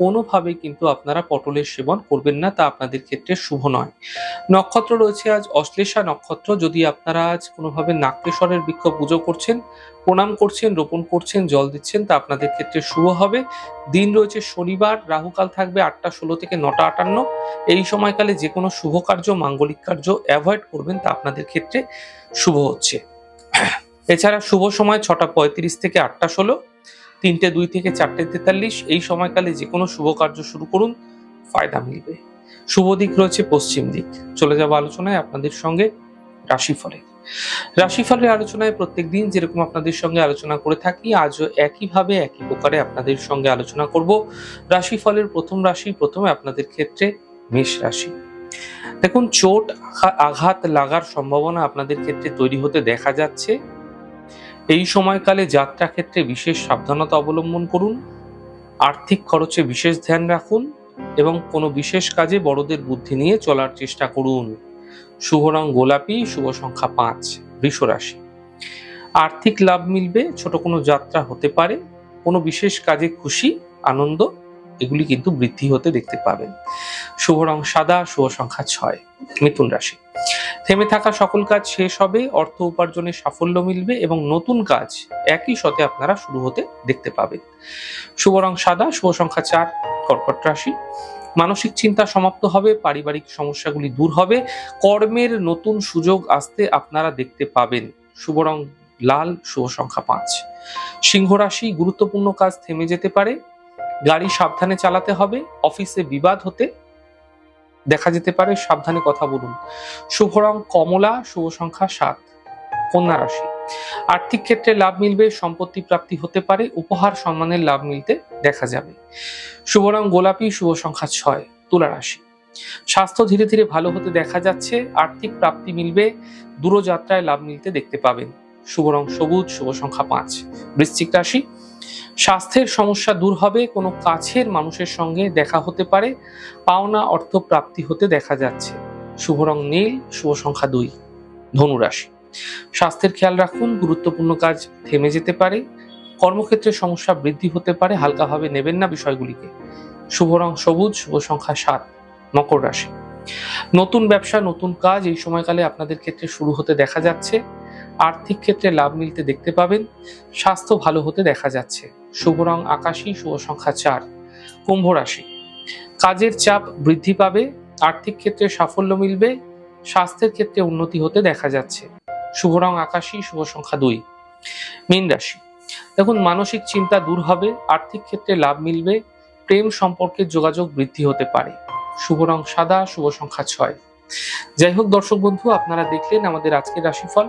কোনোভাবেই কিন্তু আপনারা পটলের সেবন করবেন না, তা আপনাদের ক্ষেত্রে শুভ নয়। নক্ষত্র রয়েছে আজ অশ্লেষা নক্ষত্র, যদি আপনারা আজ কোনোভাবে নাক্যেশ্বরের বৃক্ষ পুজো করছেন, প্রণাম করছেন, রোপণ করছেন, জল দিচ্ছেন, তা আপনাদের ক্ষেত্রে শুভ হবে। দিন রয়েছে শনিবার, রাহুকাল থাকবে আটটা ষোলো থেকে নটা আটান্ন। এই সময়কালে যে কোনো শুভ কার্য, মাঙ্গলিক কার্য অ্যাভয়েড করবেন, তা আপনাদের ক্ষেত্রে শুভ হচ্ছে। এছাড়া শুভ সময় ছটা পঁয়ত্রিশ থেকে আটটা ষোলো। তিনটে, দুই থেকে চারটে তেতাল্লিশ, এই সময়কালে যে কোনো শুভ কার্য শুরু করুন, ফায়দা মিলবে। শুভ দিক রয়েছে পশ্চিম দিক। চলে যাব আলোচনায় আপনাদের সঙ্গে রাশিফলের। রাশিফলের আলোচনায় প্রত্যেক দিন যেরকম আপনাদের সঙ্গে আলোচনা করে থাকি, আজও একইভাবে একই প্রকারে আপনাদের সঙ্গে আলোচনা করব। রাশিফলের প্রথম রাশি প্রথমে আপনাদের ক্ষেত্রে মেষ রাশি। দেখুন, চোট, আঘা- আঘাত লাগার সম্ভাবনা আপনাদের ক্ষেত্রে তৈরি হতে দেখা যাচ্ছে। এই সময়কালে যাত্রা ক্ষেত্রে বিশেষ সাবধানতা অবলম্বন করুন, আর্থিক খরচে বিশেষ ধ্যান রাখুন এবং কোনো বিশেষ কাজে বড়দের বুদ্ধি নিয়ে চলার চেষ্টা করুন। শুভ রং গোলাপি, শুভ সংখ্যা পাঁচ, বৃষ রাশি। আর্থিক লাভ মিলবে, ছোট কোনো যাত্রা হতে পারে, কোনো বিশেষ কাজে খুশি, আনন্দ, এগুলি কিন্তু বৃদ্ধি হতে দেখতে পাবেন। শুভ রং সাদা, শুভ সংখ্যা ছয়, মিথুন রাশি। থেমে থাকা সকল কাজ শেষ হবে, অর্থ উপার্জনে সাফল্য মিলবে এবং নতুন কাজ একই সাথে আপনারা শুরু হতে দেখতে পাবেন। শুভ রং সাদা, শুভ সংখ্যা চার, কর্কট রাশি। মানসিক চিন্তা সমাপ্ত হবে, পারিবারিক সমস্যাগুলি দূর হবে, কর্মের নতুন সুযোগ আসতে আপনারা দেখতে পাবেন। শুভ রং লাল, শুভ সংখ্যা পাঁচ। সিংহ রাশি গুরুত্বপূর্ণ কাজ থেমে যেতে পারে। গাড়ি সাবধানে চালাতে হবে, অফিসে বিবাদ হতে দেখা যেতে পারে, সাবধানে কথা বলুন। শুভ রং কমলা, শুভ সংখ্যা সাত, কন্যা রাশি। আর্থিক ক্ষেত্রে লাভ মিলবে, সম্পত্তি প্রাপ্তি হতে পারে, উপহার সম্মানের লাভ মিলতে দেখা যাবে। শুভ রং গোলাপি, শুভ সংখ্যা ছয়, তুলা রাশি। স্বাস্থ্য ধীরে ধীরে ভালো হতে দেখা যাচ্ছে, আর্থিক প্রাপ্তি মিলবে, দূরযাত্রায় লাভ মিলতে দেখতে পাবেন। শুভ রং সবুজ, শুভ সংখ্যা পাঁচ। বৃশ্চিক রাশি, স্বাস্থ্যের সমস্যা দূর হবে, কোনো কাছের মানুষের সঙ্গে দেখা হতে পারে, পাওনা অর্থ প্রাপ্তি হতে দেখা যাচ্ছে। শুভ রং নীল, শুভ সংখ্যা দুই, ধনু রাশি। স্বাস্থ্যের খেয়াল রাখুন, গুরুত্বপূর্ণ কাজ থেমে যেতে পারে, কর্মক্ষেত্রে সমস্যা বৃদ্ধি হতে পারে, হালকাভাবে নেবেন না বিষয়গুলিকে। শুভ রং সবুজ, শুভ সংখ্যা সাত, মকর রাশি। নতুন ব্যবসা, নতুন কাজ এই সময়কালে আপনাদের ক্ষেত্রে শুরু হতে দেখা যাচ্ছে। আর্থিক ক্ষেত্রে লাভ মিলতে দেখতে পাবেন। স্বাস্থ্য ভালো হতে দেখা যাচ্ছে। শুভ রং আকাশী, শুভ সংখ্যা চার। কুম্ভ রাশি। কাজের চাপ বৃদ্ধি পাবে, আর্থিক ক্ষেত্রে সাফল্য মিলবে, স্বাস্থ্যের ক্ষেত্রে উন্নতি হতে দেখা যাচ্ছে। শুভ রং আকাশী, শুভ সংখ্যা দুই। মীন রাশি। দেখুন, মানসিক চিন্তা দূর হবে, আর্থিক ক্ষেত্রে লাভ মিলবে, প্রেম সম্পর্কে যোগাযোগ বৃদ্ধি হতে পারে। শুভ রং সাদা, শুভ সংখ্যা ছয়। যাই হোক, দর্শক বন্ধু, আপনারা দেখলেন আমাদের আজকের রাশিফল।